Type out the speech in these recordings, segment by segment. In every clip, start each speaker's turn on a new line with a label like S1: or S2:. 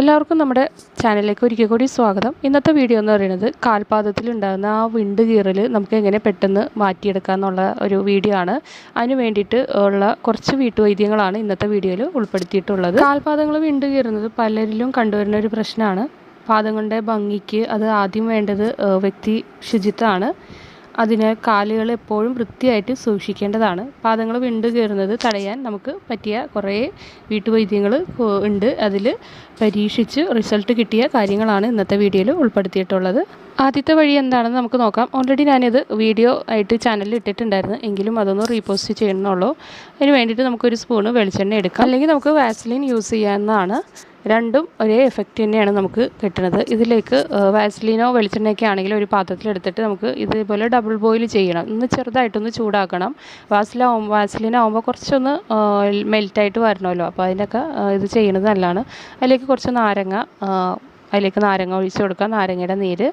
S1: എല്ലാവർക്കും നമ്മുടെ ചാനലിലേക്ക് ഒരിക്കൽ കൂടി സ്വാഗതം. ഇന്നത്തെ വീഡിയോ എന്ന് പറയുന്നത് കാൽപാദത്തിൽ ഉണ്ടാകുന്ന ആ വിണ്ട് കീറൽ നമുക്ക് എങ്ങനെ പെട്ടെന്ന് മാറ്റിയെടുക്കാം എന്നുള്ള ഒരു വീഡിയോ ആണ്. അതിന് വേണ്ടിയിട്ട് ഉള്ള കുറച്ച് വീട്ടുവൈദ്യങ്ങളാണ് ഇന്നത്തെ വീഡിയോയിൽ ഉൾപ്പെടുത്തിയിട്ടുള്ളത്. കാൽപാദങ്ങൾ വിണ്ട് കീറുന്നത് പലരിലും കണ്ടുവരുന്ന ഒരു പ്രശ്നമാണ്. പാദങ്ങളുടെ ഭംഗിക്ക് അത് ആദ്യം വേണ്ടത് വ്യക്തി ശുചിത്വമാണ്. അതിന് കാലുകൾ എപ്പോഴും വൃത്തിയായിട്ട് സൂക്ഷിക്കേണ്ടതാണ്. പാദങ്ങൾ വിണ്ടു കയറുന്നത് തടയാൻ നമുക്ക് പറ്റിയ കുറേ വീട്ടുവൈദ്യങ്ങൾ ഉണ്ട്. അതിൽ പരീക്ഷിച്ച് റിസൾട്ട് കിട്ടിയ കാര്യങ്ങളാണ് ഇന്നത്തെ വീഡിയോയിൽ ഉൾപ്പെടുത്തിയിട്ടുള്ളത്. ആദ്യത്തെ വഴി എന്താണെന്ന് നമുക്ക് നോക്കാം. ഓൾറെഡി ഞാനിത് വീഡിയോ ആയിട്ട് ചാനലിൽ ഇട്ടിട്ടുണ്ടായിരുന്നു. എങ്കിലും അതൊന്ന് റീപോസ്റ്റ് ചെയ്യണമെന്നുള്ളൂ. അതിന് വേണ്ടിയിട്ട് നമുക്കൊരു സ്പൂണ് വെളിച്ചെണ്ണ എടുക്കാം. അല്ലെങ്കിൽ നമുക്ക് വാസലിൻ യൂസ് ചെയ്യാവുന്നതാണ്. രണ്ടും ഒരേ എഫക്റ്റ് തന്നെയാണ് നമുക്ക് കിട്ടുന്നത്. ഇതിലേക്ക് വാസ്ലിനോ വെളിച്ചെണ്ണയൊക്കെ ആണെങ്കിൽ ഒരു പാത്രത്തിലെടുത്തിട്ട് നമുക്ക് ഇതുപോലെ ഡബിൾ ബോയിൽ ചെയ്യണം. ഒന്ന് ചെറുതായിട്ടൊന്ന് ചൂടാക്കണം. വാസലാവും വാസ്ലിനാവുമ്പോൾ കുറച്ചൊന്ന് മെൽറ്റായിട്ട് വരണമല്ലോ. അപ്പോൾ അതിന്റെയൊക്കെ ഇത് ചെയ്യുന്നത് നല്ലതാണ്. അതിലേക്ക് കുറച്ച് നാരങ്ങ അതിലേക്ക് നാരങ്ങ ഒഴിച്ച് കൊടുക്കാം നാരങ്ങയുടെ നീര്.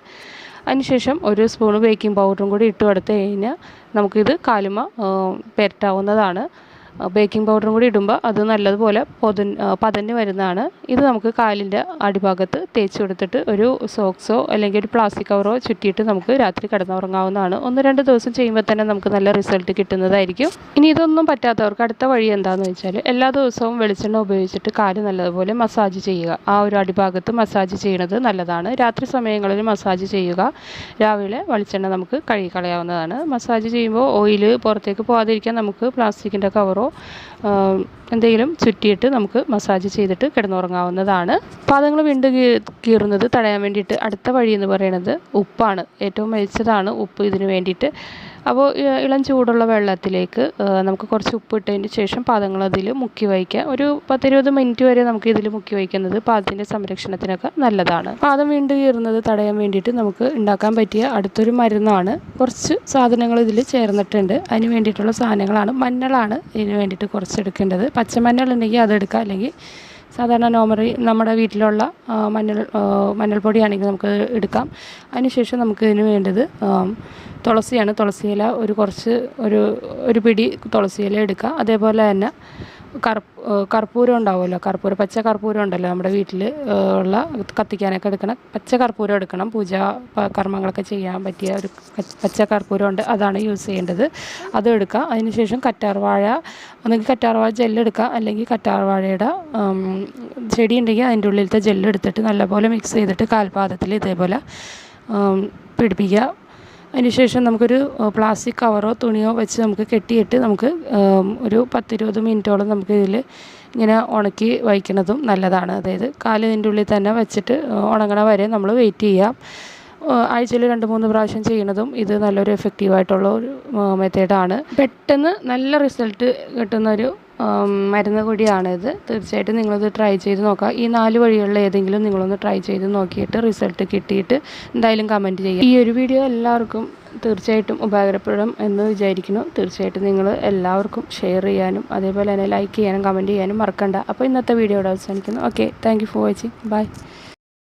S1: അതിനുശേഷം ഒരു സ്പൂൺ ബേക്കിംഗ് പൗഡറും കൂടി ഇട്ട് കൊടുത്ത് കഴിഞ്ഞാൽ നമുക്കിത് കാലുമ പുരട്ടാവുന്നതാണ്. ബേക്കിംഗ് പൗഡറും കൂടി ഇടുമ്പോൾ അത് നല്ലതുപോലെ പൊതൻ പതഞ്ഞ് വരുന്നതാണ്. ഇത് നമുക്ക് കാലിന്റെ അടിഭാഗത്ത് തേച്ച് കൊടുത്തിട്ട് ഒരു സോക്സോ അല്ലെങ്കിൽ ഒരു പ്ലാസ്റ്റിക് കവറോ ചുറ്റിയിട്ട് നമുക്ക് രാത്രി കിടന്നുറങ്ങാവുന്നതാണ്. ഒന്ന് രണ്ട് ദിവസം ചെയ്യുമ്പോൾ തന്നെ നമുക്ക് നല്ല റിസൾട്ട് കിട്ടുന്നതായിരിക്കും. ഇനി ഇതൊന്നും പറ്റാത്തവർക്ക് അടുത്ത വഴി എന്താണെന്ന് വെച്ചാൽ എല്ലാ ദിവസവും വെളിച്ചെണ്ണ ഉപയോഗിച്ചിട്ട് കാൽ നല്ലതുപോലെ മസാജ് ചെയ്യുക. ആ ഒരു അടിഭാഗത്ത് മസാജ് ചെയ്യുന്നത് നല്ലതാണ്. രാത്രി സമയങ്ങളിൽ മസാജ് ചെയ്യുക. രാവിലെ വെളിച്ചെണ്ണ നമുക്ക് കഴുകി കളയാവുന്നതാണ് മസാജ് ചെയ്യുമ്പോൾ ഓയിൽ പുറത്തേക്ക് പോകാതിരിക്കാൻ നമുക്ക് പ്ലാസ്റ്റിക്കിന്റെ കവറോ എന്തെങ്കിലും ചുറ്റിയിട്ട് നമുക്ക് മസാജ് ചെയ്തിട്ട് കിടന്നുറങ്ങാവുന്നതാണ്. പാദങ്ങൾ വീണ്ടും കീറുന്നത് തടയാൻ വേണ്ടിയിട്ട് അടുത്ത വഴി എന്ന് പറയുന്നത് ഉപ്പാണ്. ഏറ്റവും മികച്ചതാണ് ഉപ്പ് ഇതിന് വേണ്ടിയിട്ട്. അപ്പോൾ ഇളം ചൂടുള്ള വെള്ളത്തിലേക്ക് നമുക്ക് കുറച്ച് ഉപ്പ് ഇട്ടതിന് ശേഷം പാദങ്ങൾ അതിൽ മുക്കി വയ്ക്കാം. ഒരു പത്തിരുപത് മിനിറ്റ് വരെ നമുക്ക് ഇതിൽ മുക്കി വയ്ക്കുന്നത് പാദത്തിന്റെ സംരക്ഷണത്തിനൊക്കെ നല്ലതാണ്. പാദം വീണ്ടും കീറുന്നത് തടയാൻ വേണ്ടിയിട്ട് നമുക്ക് ഉണ്ടാക്കാൻ പറ്റിയ അടുത്തൊരു മരുന്നാണ്. കുറച്ച് സാധനങ്ങൾ ഇതിൽ ചേർന്നിട്ടുണ്ട്. അതിന് വേണ്ടിയിട്ടുള്ള സാധനങ്ങളാണ്. മഞ്ഞളാണ് ഇതിന് വേണ്ടിയിട്ട് കുറച്ച് എടുക്കേണ്ടത്. പച്ചമഞ്ഞൾ ഉണ്ടെങ്കിൽ അതെടുക്കാം അല്ലെങ്കിൽ സാധാരണ നോമറി നമ്മുടെ വീട്ടിലുള്ള മഞ്ഞൾ മഞ്ഞൾപ്പൊടിയാണെങ്കിൽ നമുക്ക് എടുക്കാം. അതിനുശേഷം നമുക്ക് ഇതിന് വേണ്ടത് തുളസിയാണ്. തുളസിയില ഒരു കുറച്ച് ഒരു ഒരു പിടി തുളസിയില എടുക്കുക അതേപോലെ തന്നെ കർപ്പൂരം ഉണ്ടാവുമല്ലോ. കർപ്പൂരം പച്ച കർപ്പൂരം ഉണ്ടല്ലോ നമ്മുടെ വീട്ടിൽ ഉള്ള കത്തിക്കാനൊക്കെ എടുക്കണം. പച്ച കർപ്പൂരം എടുക്കണം. പൂജാ കർമ്മങ്ങളൊക്കെ ചെയ്യാൻ പറ്റിയ ഒരു പച്ച കർപ്പൂരം ഉണ്ട്. അതാണ് യൂസ് ചെയ്യേണ്ടത്. അത് എടുക്കുക. അതിനുശേഷം കറ്റാർവാഴ ഒന്നെങ്കിൽ കറ്റാർവാഴ ജെല്ലെടുക്കുക അല്ലെങ്കിൽ കറ്റാർവാഴയുടെ ചെടി ഉണ്ടെങ്കിൽ അതിന്റെ ഉള്ളിലത്തെ ജെല്ലെടുത്തിട്ട് നല്ലപോലെ മിക്സ് ചെയ്തിട്ട് കാൽപാദത്തിൽ ഇതേപോലെ പിടിപ്പിക്കുക. അതിനുശേഷം നമുക്കൊരു പ്ലാസ്റ്റിക് കവറോ തുണിയോ വെച്ച് നമുക്ക് കെട്ടിയിട്ട് നമുക്ക് ഒരു പത്തിരുപത് മിനിറ്റോളം നമുക്ക് ഇതിൽ ഇങ്ങനെ ഉണക്കി വയ്ക്കുന്നതും നല്ലതാണ്. അതായത് കാലിതിന്റെ ഉള്ളിൽ തന്നെ വെച്ചിട്ട് ഉണങ്ങണ വരെ നമ്മൾ വെയിറ്റ് ചെയ്യാം. ആഴ്ചയിൽ രണ്ട് മൂന്ന് പ്രാവശ്യം ചെയ്യുന്നതും ഇത് നല്ലൊരു എഫക്റ്റീവായിട്ടുള്ള ഒരു മെത്തേഡാണ് പെട്ടെന്ന് നല്ല റിസൾട്ട് കിട്ടുന്നൊരു മരുന്ന് കൂടിയാണിത് തീർച്ചയായിട്ടും നിങ്ങളിത് ട്രൈ ചെയ്ത് നോക്കുക. ഈ നാല് വഴികളിൽ ഏതെങ്കിലും നിങ്ങളൊന്ന് ട്രൈ ചെയ്ത് നോക്കിയിട്ട് റിസൾട്ട് കിട്ടിയിട്ട് എന്തായാലും കമന്റ് ചെയ്യുക. ഈ ഒരു വീഡിയോ എല്ലാവർക്കും തീർച്ചയായിട്ടും ഉപകാരപ്പെടും എന്ന് വിചാരിക്കുന്നു. തീർച്ചയായിട്ടും നിങ്ങൾ എല്ലാവർക്കും ഷെയർ ചെയ്യാനും അതേപോലെ തന്നെ ലൈക്ക് ചെയ്യാനും കമന്റ് ചെയ്യാനും മറക്കണ്ട. അപ്പോൾ ഇന്നത്തെ വീഡിയോ അവസാനിക്കുന്നു. Okay thank for watching bye